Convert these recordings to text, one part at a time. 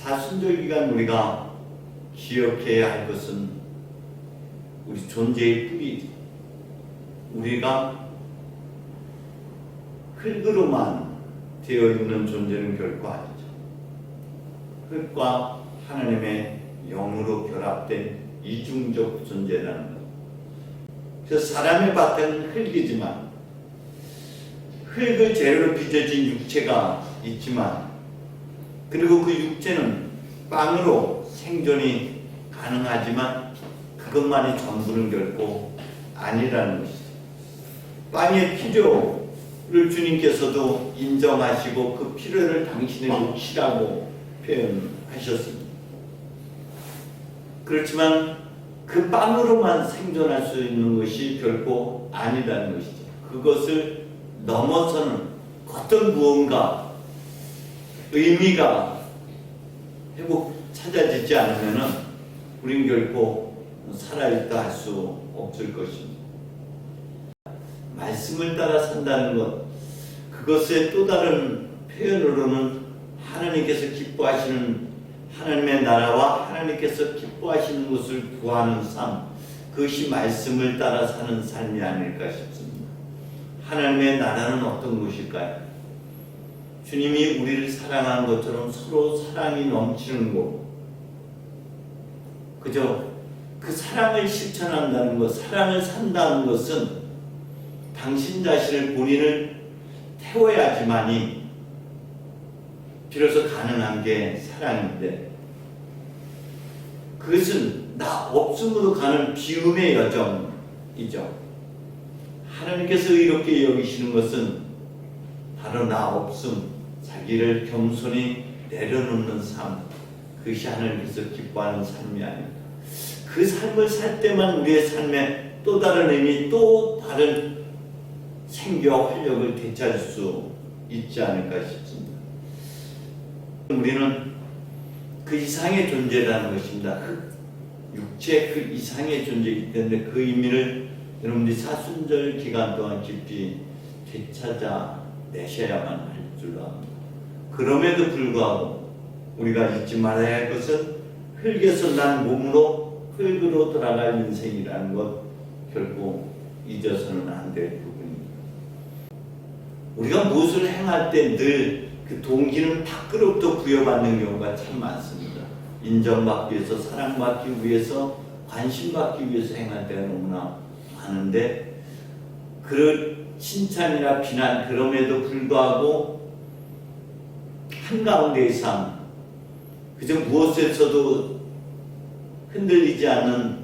사순절 기간 우리가 기억해야 할 것은 우리 존재의 뿌리 우리가 흙으로만 되어 있는 존재는 결코 아니죠. 흙과 하나님의 영으로 결합된 이중적 존재라는 것. 그래서 사람의 밭은 흙이지만 흙을 재료로 빚어진 육체가 있지만 그리고 그 육체는 빵으로 생존이 가능하지만 그것만이 전부는 결코 아니라는 것이죠. 빵의 필요를 주님께서도 인정하시고 그 필요를 당신의 몫이라고 표현하셨습니다. 그렇지만 그 빵으로만 생존할 수 있는 것이 결코 아니라는 것이죠. 그것을 넘어서는 어떤 무언가 의미가 회복 찾아지지 않으면은 우린 결코 살아있다 할 수 없을 것입니다. 말씀을 따라 산다는 것, 그것의 또 다른 표현으로는 하나님께서 기뻐하시는 하나님의 나라와 하나님께서 기뻐하시는 것을 구하는 삶, 그것이 말씀을 따라 사는 삶이 아닐까 싶습니다. 하나님의 나라는 어떤 것일까요? 주님이 우리를 사랑하는 것처럼 서로 사랑이 넘치는 곳. 그저 그 사랑을 실천한다는 것, 사랑을 산다는 것은 당신 자신을 본인을 태워야지만이 비로소 가능한 게 사랑인데 그것은 나 없음으로 가는 비움의 여정이죠. 하나님께서 이렇게 여기시는 것은 바로 나 없음, 자기를 겸손히 내려놓는 삶, 그것이 하나님께서 기뻐하는 삶이 아닙니다. 그 삶을 살 때만 우리의 삶에 또 다른 의미, 또 다른 생기와 활력을 되찾을 수 있지 않을까 싶습니다. 우리는 그 이상의 존재라는 것입니다. 그 육체 그 이상의 존재이기 때문에 그 의미를 여러분들이 사순절 기간 동안 깊이 되찾아 내셔야만 할 줄로 압니다. 그럼에도 불구하고 우리가 잊지 말아야 할 것은 흙에서 난 몸으로 흙으로 돌아갈 인생이라는 것 결코 잊어서는 안 될 부분입니다. 우리가 무엇을 행할 때 늘 그 동기는 밖으로부터 부여받는 경우가 참 많습니다. 인정받기 위해서, 사랑받기 위해서, 관심받기 위해서 행할 때가 너무나 많은데, 그 칭찬이나 비난, 그럼에도 불구하고 한가운데의 삶, 그저 무엇에서도 흔들리지 않는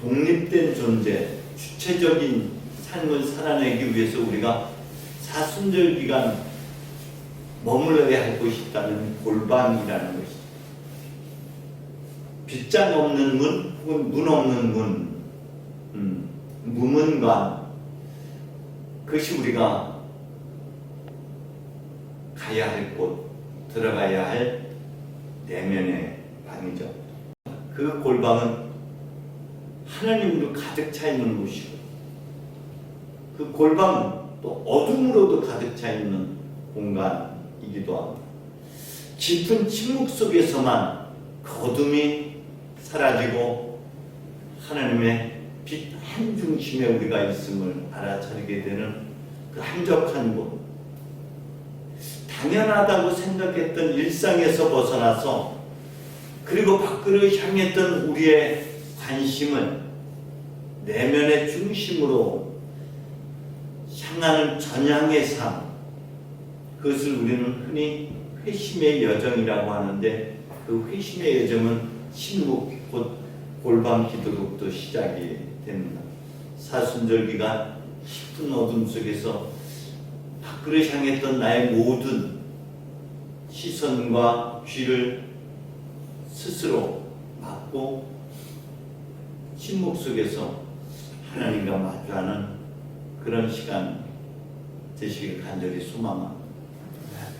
독립된 존재, 주체적인 삶을 살아내기 위해서 우리가 사순절 기간 머물러야 할 곳이 있다면 골방이라는 것이죠. 빗장 없는 문 혹은 문 없는 문, 음, 무문관. 그것이 우리가 가야 할 곳, 들어가야 할 내면의 방이죠. 그 골방은 하나님으로 가득 차 있는 곳이고, 그 골방은 또 어둠으로도 가득 차 있는 공간이기도 합니다. 깊은 침묵 속에서만 그 어둠이 사라지고 하나님의 빛 한 중심에 우리가 있음을 알아차리게 되는 그 한적한 곳. 당연하다고 생각했던 일상에서 벗어나서 그리고 밖으로 향했던 우리의 관심을 내면의 중심으로 향하는 전향의 삶. 그것을 우리는 흔히 회심의 여정이라고 하는데 그 회심의 여정은 신목 곧 골방 기도로부터 시작이 됩니다. 사순절 기간 깊은 어둠 속에서 밖으로 향했던 나의 모든 시선과 귀를 스스로 막고 침묵 속에서 하나님과 마주하는 그런 시간 되시길 간절히 소망합니다.